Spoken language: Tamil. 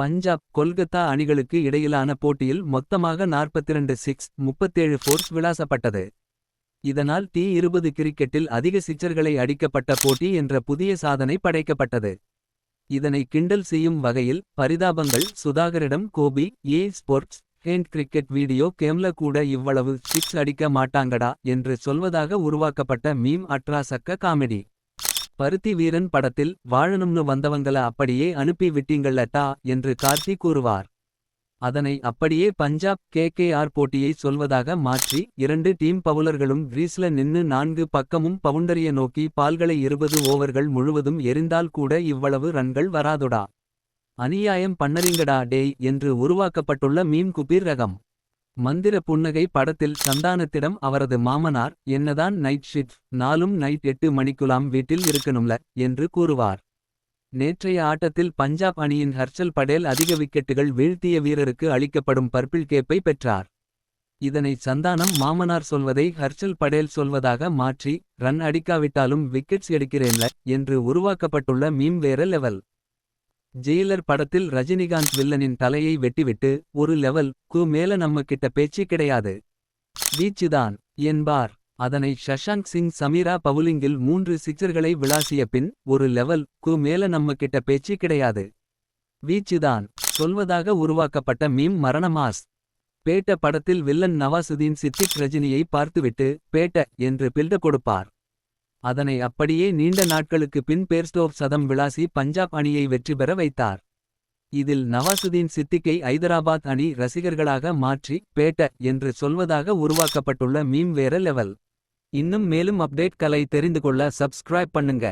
பஞ்சாப் கொல்கத்தா அணிகளுக்கு இடையிலான போட்டியில் மொத்தமாக 42 சிக்ஸ் 37 ஃபோர்ஸ் விளாசப்பட்டது. இதனால் டி இருபது கிரிக்கெட்டில் அதிக சிக்சர்களை அடிக்கப்பட்ட போட்டி என்ற புதிய சாதனை படைக்கப்பட்டது. இதனை கிண்டல் செய்யும் வகையில் பரிதாபங்கள் சுதாகரிடம் Gopi a sports hand cricket video கேம்ல கூட இவ்வளவு சிக்ஸ் அடிக்க மாட்டாங்கடா என்று சொல்வதாக உருவாக்கப்பட்ட மீம் அட்ராசக்க காமெடி. பருத்தி வீரன் படத்தில் வாழணும்னு வந்தவங்கள அப்படியே அனுப்பி விட்டீங்கள்ளட்டா என்று கார்த்தி கூறுவார். அதனை அப்படியே பஞ்சாப் கேகேஆர் போட்டியை சொல்வதாக மாற்றி இரண்டு டீம் பவுலர்களும் கிரீஸ்ல நின்னு நான்கு பக்கமும் பவுண்டரிய நோக்கி பால்களை 20 ஓவர்கள் முழுவதும் எரிந்தால் கூட இவ்வளவு ரன்கள் வராதுடா. அநியாயம் பண்ணறீங்கடா டேய் என்று உருவாக்கப்பட்டுள்ள மீம் குபீர் ரகம். மந்திர புன்னகை படத்தில் சந்தானத்திடம் அவரது மாமனார் என்னதான் நைட் ஷிஃப்ட் நாளும் நைட் எட்டு மணிக்குலாம் வீட்டில் இருக்கணும்ல என்று கூறுவார். நேற்றைய ஆட்டத்தில் பஞ்சாப் அணியின் ஹர்ஷல் படேல் அதிக விக்கெட்டுகள் வீழ்த்திய வீரருக்கு அளிக்கப்படும் பர்பிள் கேப்பை பெற்றார். இதனை சந்தானம் மாமனார் சொல்வதை ஹர்ஷல் படேல் சொல்வதாக மாற்றி ரன் அடிக்காவிட்டாலும் விக்கெட்ஸ் எடுக்கிறேன்ல என்று உருவாக்கப்பட்டுள்ள மீம் வேற லெவல். ஜெயிலர் படத்தில் ரஜினிகாந்த் வில்லனின் தலையை வெட்டிவிட்டு ஒரு லெவல் கு மேல நம்ம கிட்ட பேச்சு கிடையாது. வீச்சுதான் என்பார். அதனை ஷஷாங்க் சிங் சமீரா பவுலிங்கில் மூன்று சிக்சர்களை விளாசிய பின் ஒரு லெவல் கு மேல நம்ம கிட்ட பேச்சு கிடையாது. வீச்சுதான் சொல்வதாக உருவாக்கப்பட்ட மீம் மரணமாஸ் பேட்ட படத்தில் வில்லன் நவாசுதீன் சித்திக் ரஜினியை பார்த்துவிட்டு பேட்ட என்று பில்ட கொடுப்பார். அதனை அப்படியே நீண்ட நாட்களுக்கு பின் பேர்ஸ்டோவ் சதம் விளாசி பஞ்சாப் அணியை வெற்றி பெற வைத்தார். இதில் நவாசுதீன் சித்திக்கை ஐதராபாத் அணி ரசிகர்களாக மாற்றி பேட்ட என்று சொல்வதாக உருவாக்கப்பட்டுள்ள மீம் வேற லெவல். இன்னும் மேலும் அப்டேட் கலை தெரிந்து கொள்ள சப்ஸ்கிரைப் பண்ணுங்க.